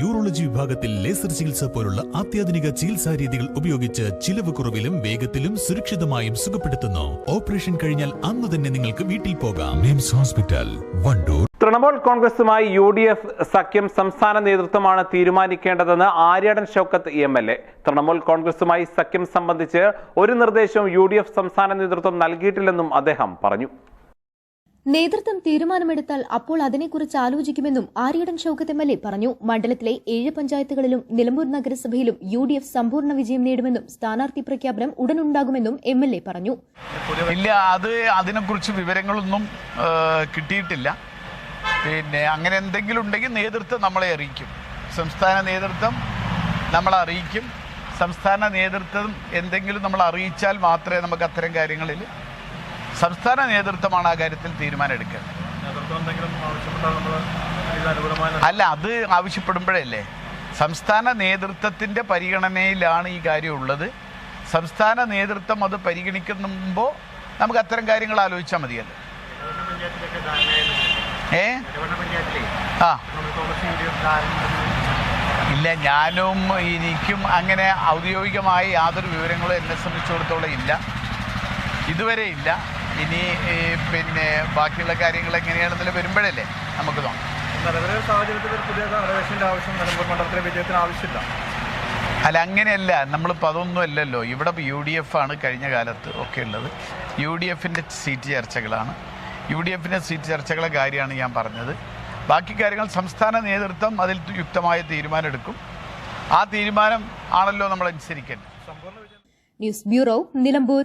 Urology വിഭാഗത്തിൽ laser ചികിത്സ പോലുള്ള അത്യാധുനിക ചികിത്സാ രീതികൾ ഉപയോഗിച്ച് ചിലവ് കുറവിലും വേഗത്തിലും സുരക്ഷിതമായും സുഖപ്പെടുത്തുന്നു. ഓപ്പറേഷൻ കഴിഞ്ഞാൽ അന്ന് തന്നെ നിങ്ങൾക്ക് വീട്ടിൽ പോകാം. മിംസ് ഹോസ്പിറ്റൽ വണ്ടൂർ. തൃണമൂൽ കോൺഗ്രസുമായി യു ഡി എഫ് സഖ്യം സംസ്ഥാന നേതൃത്വമാണ് തീരുമാനിക്കേണ്ടതെന്ന് Aryadan Shoukath M L A. Trinamool കോൺഗ്രസുമായി സഖ്യം സംബന്ധിച്ച് ഒരു നിർദ്ദേശവും യു സംസ്ഥാന നേതൃത്വം നൽകിയിട്ടില്ലെന്നും അദ്ദേഹം പറഞ്ഞു. നേതൃത്വം തീരുമാനമെടുത്താൽ അപ്പോൾ അതിനെക്കുറിച്ച് ആലോചിക്കുമെന്നും Aryadan Shoukath M L A പറഞ്ഞു. മണ്ഡലത്തിലെ ഏഴ് പഞ്ചായത്തുകളിലും നിലമ്പൂർ നഗരസഭയിലും യു ഡി എഫ് സമ്പൂർണ വിജയം നേടുമെന്നും സ്ഥാനാർത്ഥി പ്രഖ്യാപനം ഉടനുണ്ടാകുമെന്നും എം എൽ എ പറഞ്ഞു. ഇല്ല അത് അതിനെക്കുറിച്ച് വിവരങ്ങളൊന്നും കിട്ടിയിട്ടില്ല. പിന്നെ അങ്ങനെ എന്തെങ്കിലും ഉണ്ടെങ്കിൽ നേതൃത്വം നമ്മളെ അറിയിക്കും. സംസ്ഥാന നേതൃത്വം നമ്മളെ അറിയിക്കും. സംസ്ഥാന നേതൃത്വം എന്തെങ്കിലും നമ്മൾ അറിയിച്ചാൽ മാത്രമേ നമുക്ക് അത്തരം കാര്യങ്ങളിൽ സംസ്ഥാന നേതൃത്വമാണ് ആ കാര്യത്തിൽ തീരുമാനമെടുക്കേണ്ടത്. അല്ല അത് ആവശ്യപ്പെടുമ്പോഴല്ലേ? സംസ്ഥാന നേതൃത്വത്തിന്റെ പരിഗണനയിലാണ് ഈ കാര്യം ഉള്ളത്. സംസ്ഥാന നേതൃത്വം അത് പരിഗണിക്കുമ്പോൾ നമുക്ക് അത്തരം കാര്യങ്ങൾ ആലോചിച്ചാൽ മതിയല്ലോ. ഏ? ആ. ഇല്ല ഞാനും എനിക്കും അങ്ങനെ ഔദ്യോഗികമായി യാതൊരു വിവരങ്ങളും എന്നെ സംബന്ധിച്ചിടത്തോളം ഇല്ല. ഇതുവരെ ഇല്ല. ഇനി പിന്നെ ബാക്കിയുള്ള കാര്യങ്ങൾ എങ്ങനെയാണെന്നതിൽ വരുമ്പോഴല്ലേ നമുക്ക് നോക്കാം. നിലവിലെ സാഹചര്യത്തിൽ ഒരു പുതിയ റിലേഷന്റെ ആവശ്യം നിലമ്പൂർ മണ്ഡലത്തിലെ വിജയത്തിന് ആവശ്യമില്ല. അല്ല അങ്ങനെയല്ല. നമ്മളിപ്പോൾ അതൊന്നും അല്ലല്ലോ. ഇവിടെ യു ഡി എഫ് ആണ് കഴിഞ്ഞ കാലത്ത് ഒക്കെ ഉള്ളത്. യു ഡി എഫിന്റെ സീറ്റ് ചർച്ചകളാണ്. യു ഡി എഫിന്റെ സീറ്റ് ചർച്ചകളെ കാര്യമാണ് ഞാൻ പറഞ്ഞത്. ബാക്കി കാര്യങ്ങൾ സംസ്ഥാന നേതൃത്വം അതിൽ യുക്തമായ തീരുമാനം എടുക്കും. ആ തീരുമാനം ആണല്ലോ നമ്മൾ അനുസരിക്കേണ്ടത്. News bureau Nilambur.